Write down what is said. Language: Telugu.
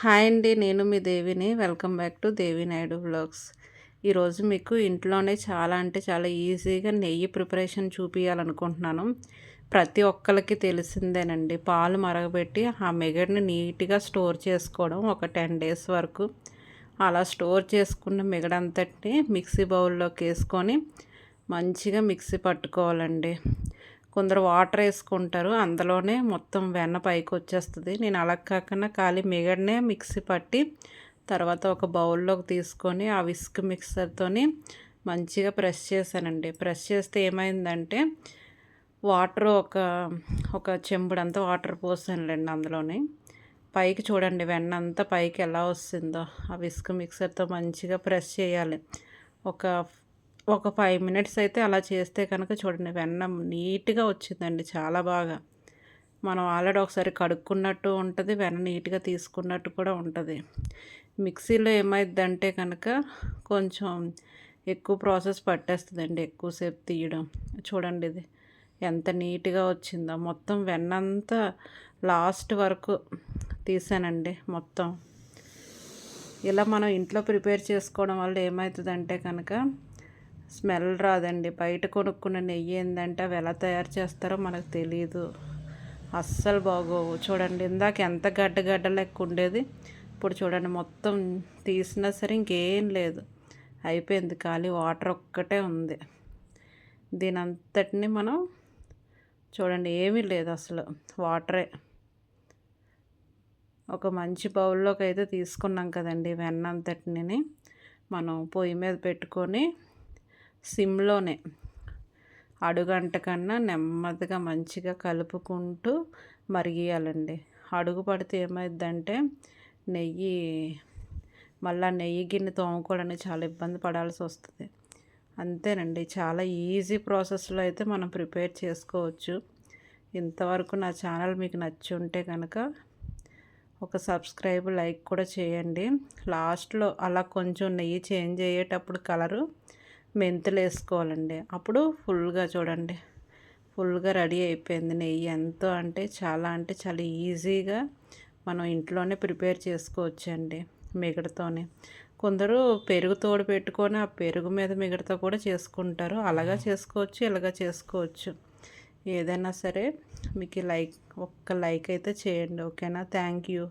హాయ్ అండి నేను మీ దేవిని. Welcome back to Devi Naidu blogs ఈరోజు మీకు ఇంట్లోనే చాలా అంటే చాలా ఈజీగా నెయ్యి ప్రిపరేషన్ చూపించాలనుకుంటున్నాను ప్రతి ఒక్కరికి తెలిసిందేనండి పాలు మరగబెట్టి ఆ మెగడ్ని నీట్గా స్టోర్ చేసుకోవడం ఒక టెన్ డేస్ వరకు. అలా స్టోర్ చేసుకున్న మిగడంతటిని మిక్సీ బౌల్లోకి వేసుకొని మంచిగా మిక్సీ పట్టుకోవాలండి. కొందరు వాటర్ వేసుకుంటారు. అందులోనే మొత్తం వెన్న పైకి వచ్చేస్తుంది. నేను అలా కాకుండా ఖాళీ మిగడనే మిక్సీ పట్టి తర్వాత ఒక బౌల్లోకి తీసుకొని ఆ విస్క్ మిక్సర్తోని మంచిగా ప్రెస్ చేశానండి. ప్రెస్ చేస్తే ఏమైందంటే వాటర్ ఒక ఒక చెంబుడంతా వాటర్ పోసానులేండి అందులోని. పైకి చూడండి వెన్న అంతా పైకి ఎలా వస్తుందో. ఆ విస్క్ మిక్సర్తో మంచిగా ప్రెస్ చేయాలి. ఒక ఒక ఫైవ్ మినిట్స్ అయితే అలా చేస్తే కనుక చూడండి వెన్న నీట్గా వచ్చిందండి చాలా బాగా. మనం ఆల్రెడీ ఒకసారి కడుక్కున్నట్టు ఉంటుంది వెన్న నీట్గా తీసుకున్నట్టు కూడా ఉంటుంది. మిక్సీలో ఏమైందంటే కనుక కొంచెం ఎక్కువ ప్రాసెస్ పట్టేస్తుందండి ఎక్కువసేపు తీయడం. చూడండి ఇది ఎంత నీట్గా వచ్చిందో. మొత్తం వెన్నంతా లాస్ట్ వరకు తీసానండి మొత్తం. ఇలా మనం ఇంట్లో ప్రిపేర్ చేసుకోవడం వల్ల ఏమవుతుందంటే కనుక స్మెల్ రాదండి. బయట కొనుక్కున్న నెయ్యి ఏంటంటే అవి ఎలా తయారు చేస్తారో మనకు తెలియదు అస్సలు బాగోవు. చూడండి ఇందాక ఎంత గడ్డ గడ్డ లెక్క ఉండేది. ఇప్పుడు చూడండి మొత్తం తీసినా సరే ఇంకేం లేదు. అయిపోయింది ఖాళీ. వాటర్ ఒక్కటే ఉంది. దీని అంతటిని మనం చూడండి ఏమీ లేదు అసలు. వాటరే. ఒక మంచి బౌల్లోకి అయితే తీసుకున్నాం కదండి వెన్న అంతటిని మనం పొయ్యి మీద పెట్టుకొని సిమ్లోనే అడుగంట కన్నా నెమ్మదిగా మంచిగా కలుపుకుంటూ మరిగియాలండి. అడుగు పడితే ఏమైందంటే నెయ్యి మళ్ళీ నెయ్యి గిన్నె తోముకోవడానికి చాలా ఇబ్బంది పడాల్సి వస్తుంది. అంతేనండి. చాలా ఈజీ ప్రాసెస్లో అయితే మనం ప్రిపేర్ చేసుకోవచ్చు. ఇంతవరకు నా ఛానల్ మీకు నచ్చి ఉంటే కనుక ఒక సబ్స్క్రైబ్ లైక్ కూడా చేయండి. లాస్ట్లో అలా కొంచెం నెయ్యి చేంజ్ అయ్యేటప్పుడు కలరు మెంతులు వేసుకోవాలండి అప్పుడు ఫుల్గా చూడండి. ఫుల్గా రెడీ అయిపోయింది నెయ్యి. ఎంతో అంటే చాలా అంటే చాలా ఈజీగా మనం ఇంట్లోనే ప్రిపేర్ చేసుకోవచ్చండి మిగడతోనే కొందరు పెరుగు తోడు పెట్టుకొని ఆ పెరుగు మీద మిగడతో కూడా చేసుకుంటారు. అలాగా చేసుకోవచ్చు ఇలాగా చేసుకోవచ్చు. ఏదైనా సరే మీకు లైక్ ఒక్క లైక్ అయితే చేయండి. ఓకేనా? Thank you.